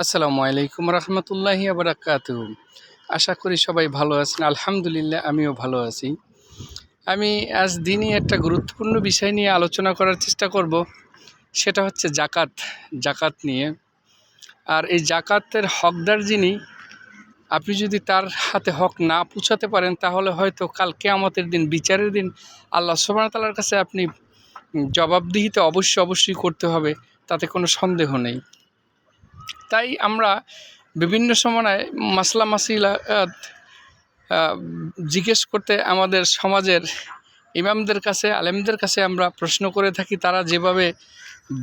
আসসালামু আলাইকুম রহমতুল্লাহি আবরাকাত আশা করি সবাই ভালো আছেন। আলহামদুলিল্লাহ, আমিও ভালো আছি। আমি আজ দিনই একটা গুরুত্বপূর্ণ বিষয় নিয়ে আলোচনা করার চেষ্টা করব। সেটা হচ্ছে জাকাত জাকাত নিয়ে। আর এই জাকাতের হকদার যিনি, আপনি যদি তার হাতে হক না পৌঁছাতে পারেন, তাহলে হয়তো কাল কেয়ামতের দিন, বিচারের দিন আল্লাহ সুবহানাহু কাছে আপনি জবাবদিহিতে অবশ্যই অবশ্যই করতে হবে। তাতে কোনো সন্দেহ নেই। তাই আমরা বিভিন্ন সময় মাসলা মাসিলা আহ, জিজ্ঞেস করতে আমাদের সমাজের ইমামদের কাছে আলেমদের কাছে আমরা প্রশ্ন করে থাকি তারা যেভাবে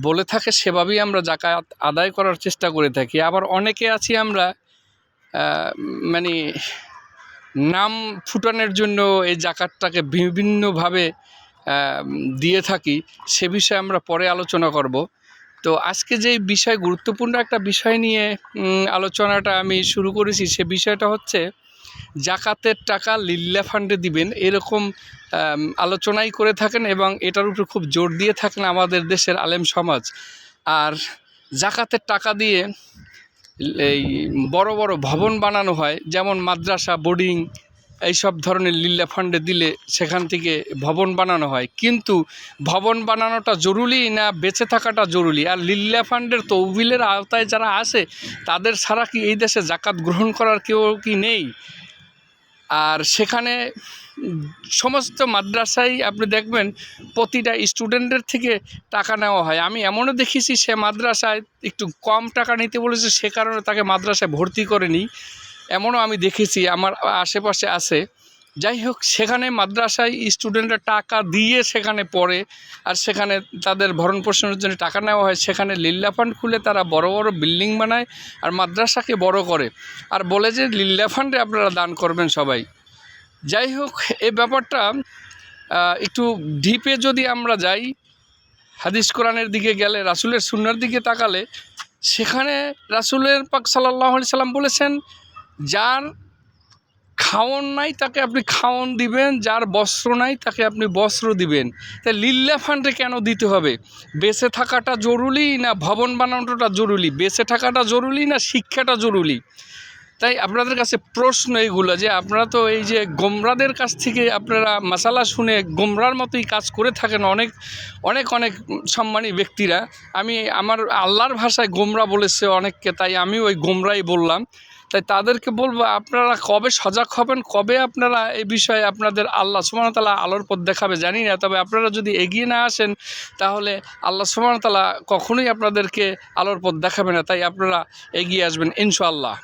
বলে থাকে সেভাবেই আমরা জাকাত আদায় করার চেষ্টা করে থাকি। আবার অনেকে আছি আমরা মানে নাম ফুটানোর জন্য এই জাকাতটাকে বিভিন্নভাবে দিয়ে থাকি সে বিষয়ে আমরা পরে আলোচনা করব। তো আজকে যে বিষয়, গুরুত্বপূর্ণ একটা বিষয় নিয়ে আলোচনাটা আমি শুরু করেছি, সে বিষয়টা হচ্ছে জাকাতের টাকা লিল্লা ফান্ডে দিবেন, এরকম আলোচনাই করে থাকেন এবং এটার উপর খুব জোর দিয়ে থাকেন আমাদের দেশের আলেম সমাজ। আর জাকাতের টাকা দিয়ে এই বড় বড় ভবন বানানো হয়, যেমন মাদ্রাসা, বোর্ডিং এইসব ধরনের লিল্লা ফান্ডে দিলে সেখান থেকে ভবন বানানো হয়। কিন্তু ভবন বানানোটা জরুরি না বেঁচে থাকাটা জরুরি? আর লিল্লা ফান্ডের তহবিলের আওতায় যারা আসে তাদের ছাড়া কি এই দেশে জাকাত গ্রহণ করার কেউ কি নেই? আর সেখানে সমস্ত মাদ্রাসায় আপনি দেখবেন, প্রতিটা স্টুডেন্টের থেকে টাকা নেওয়া হয়। আমি এমনও দেখেছি সে মাদ্রাসায় একটু কম টাকা নিতে বলেছে, সে কারণে তাকে মাদ্রাসায় ভর্তি করেনি। এমনও আমি দেখেছি, আমার আশেপাশে আছে। যাই হোক, সেখানে মাদ্রাসায় স্টুডেন্টরা টাকা দিয়ে সেখানে পড়ে, আর সেখানে তাদের ভরণ পোষণের জন্য টাকা নেওয়া হয়। সেখানে লিল্লা ফান্ড খুলে তারা বড় বড় বিল্ডিং বানায় আর মাদ্রাসাকে বড় করে। আর বলে যে লিল্লা ফান্ডে আপনারা দান করবেন সবাই। যাই হোক, এ ব্যাপারটা একটু ডিপে যদি আমরা যাই, হাদিস কোরআনের দিকে গেলে, রাসুলের সুন্নার দিকে তাকালে, সেখানে রাসুলের পাক সাল্লাহ সাল্লাম বলেছেন যার খাওয়ন নাই, তাকে আপনি খাওন দিবেন। যার বস্ত্র নাই, তাকে আপনি বস্ত্র দিবেন। তাই লিল্লা ফান্ডে কেন দিতে হবে? বেঁচে থাকাটা জরুরি না ভবন বানানোটা জরুরি? বেঁচে থাকাটা জরুরি না শিক্ষাটা জরুরি? তাই আপনাদের কাছে প্রশ্ন এইগুলো যে আপনারা তো এই যে গোমরাদের কাছ থেকে আপনারা মশালা শুনে গোমরার মতোই কাজ করে থাকেন অনেক অনেক অনেক সম্মানী ব্যক্তিরা। আমি আমার আল্লাহর ভাষায় গোমরা বলেছে অনেককে, তাই আমি ওই গোমরাই বললাম। তাই তাদেরকে বলব, আপনারা কবে সজাগ হবেন, কবে আপনারা এই বিষয়ে আপনাদের আল্লাহ সুমনতালা আলোর পথ দেখাবে, জানি না। তবে আপনারা যদি এগিয়ে না আসেন, তাহলে আল্লাহ সুমনতালা কখনোই আপনাদেরকে আলোর পথ দেখাবে না। তাই আপনারা এগিয়ে আসবেন, ইনশাআল্লাহ।